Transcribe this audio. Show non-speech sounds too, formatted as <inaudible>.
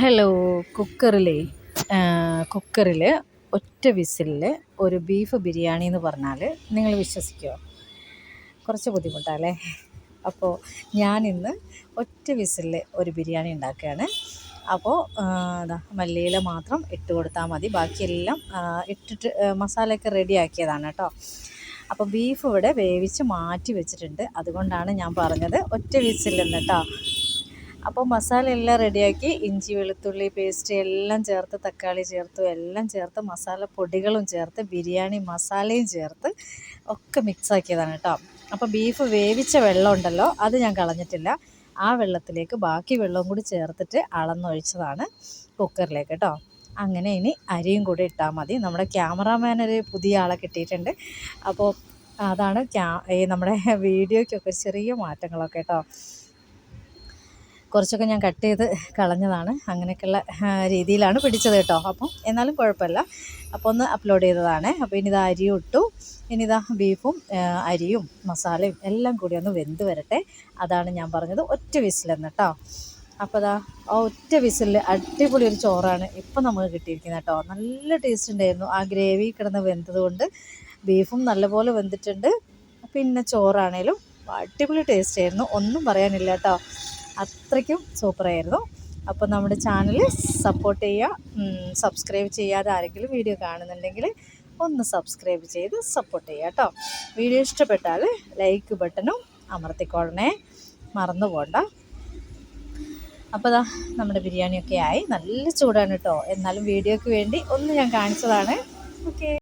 Hello കുക്കറിലെ കുക്കറിൽ ഒറ്റ വിസിലിൽ ഒരു ബീഫ് ബിരിയാണി എന്ന് പറഞ്ഞാൽ നിങ്ങൾ വിശ്വസിക്കുമോ കുറച്ച് ബുദ്ധിമുട്ടാല്ലേ? അപ്പോൾ ഞാനിന്ന് ഒറ്റ വിസിലിൽ ഒരു ബിരിയാണി ഉണ്ടാക്കുകയാണ്. അപ്പോൾ മല്ലിയില മാത്രം ഇട്ട് കൊടുത്താൽ മതി. ബാക്കിയെല്ലാം ഇട്ടിട്ട് മസാലയൊക്കെ റെഡിയാക്കിയതാണ് കേട്ടോ. അപ്പോൾ ബീഫ് ഇവിടെ വേവിച്ച് മാറ്റി വെച്ചിട്ടുണ്ട്. അതുകൊണ്ടാണ് ഞാൻ പറഞ്ഞത് ഒറ്റ വിസിലെന്ന് കേട്ടോ. അപ്പോൾ മസാല എല്ലാം റെഡിയാക്കി ഇഞ്ചി വെളുത്തുള്ളി പേസ്റ്റ് എല്ലാം ചേർത്ത് തക്കാളി ചേർത്തു എല്ലാം ചേർത്ത് മസാല പൊടികളും ചേർത്ത് ബിരിയാണി മസാലയും ചേർത്ത് ഒക്കെ മിക്സാക്കിയതാണ് കേട്ടോ. അപ്പോൾ ബീഫ് വേവിച്ച വെള്ളം ഉണ്ടല്ലോ അത് ഞാൻ കളഞ്ഞിട്ടില്ല. ആ വെള്ളത്തിലേക്ക് ബാക്കി വെള്ളവും കൂടി ചേർത്തിട്ട് അളന്നൊഴിച്ചതാണ് കുക്കറിലേക്ക് കേട്ടോ. അങ്ങനെ ഇനി അരിയും കൂടി ഇട്ടാൽ മതി. നമ്മുടെ ക്യാമറാമാൻ ഒരു പുതിയ ആളെ കിട്ടിയിട്ടുണ്ട്. അപ്പോൾ അതാണ് ക്യാ ഈ നമ്മുടെ <laughs> വീഡിയോയ്ക്കൊക്കെ ചെറിയ മാറ്റങ്ങളൊക്കെ കേട്ടോ. കുറച്ചൊക്കെ ഞാൻ കട്ട് ചെയ്ത് കളഞ്ഞതാണ്. അങ്ങനെയൊക്കെയുള്ള രീതിയിലാണ് പിടിച്ചത് കേട്ടോ. അപ്പം എന്നാലും കുഴപ്പമില്ല. അപ്പോൾ ഒന്ന് അപ്ലോഡ് ചെയ്തതാണ്. അപ്പോൾ ഇനി ഇത് അരിയും ഇട്ടു. ഇനി ഇതാ ബീഫും അരിയും മസാലയും എല്ലാം കൂടി ഒന്ന് വെന്ത് വരട്ടെ. അതാണ് ഞാൻ പറഞ്ഞത് ഒറ്റ വിസിലെന്ന് കേട്ടോ. അപ്പോൾ അതാ ആ ഒറ്റ വിസിലിൽ അടിപൊളി ഒരു ചോറാണ് ഇപ്പം നമുക്ക് കിട്ടിയിരിക്കുന്നത് കേട്ടോ. നല്ല ടേസ്റ്റ് ഉണ്ടായിരുന്നു. ആ ഗ്രേവി കിടന്ന് വെന്തത് കൊണ്ട് ബീഫും നല്ലപോലെ വെന്തിട്ടുണ്ട്. പിന്നെ ചോറാണേലും അടിപൊളി ടേസ്റ്റ് ആയിരുന്നു. ഒന്നും പറയാനില്ല കേട്ടോ. അത്രയ്ക്കും സൂപ്പറായിരുന്നു. അപ്പോൾ നമ്മുടെ ചാനൽ സപ്പോർട്ട് ചെയ്യുക സബ്സ്ക്രൈബ് ചെയ്യാതെ ആരെങ്കിലും വീഡിയോ കാണുന്നുണ്ടെങ്കിൽ ഒന്ന് സബ്സ്ക്രൈബ് ചെയ്ത് സപ്പോർട്ട് ചെയ്യുക കേട്ടോ. വീഡിയോ ഇഷ്ടപ്പെട്ടാൽ ലൈക്ക് ബട്ടണും അമർത്തിക്കൊള്ളണേ. മറന്നു പോണ്ട. അപ്പോൾ ദാ നമ്മുടെ ബിരിയാണിയൊക്കെ ആയി. നല്ല ചൂടാണ് കേട്ടോ. എന്നാലും വീഡിയോയ്ക്ക് വേണ്ടി ഒന്ന് ഞാൻ കാണിച്ചതാണ്. ഓക്കെ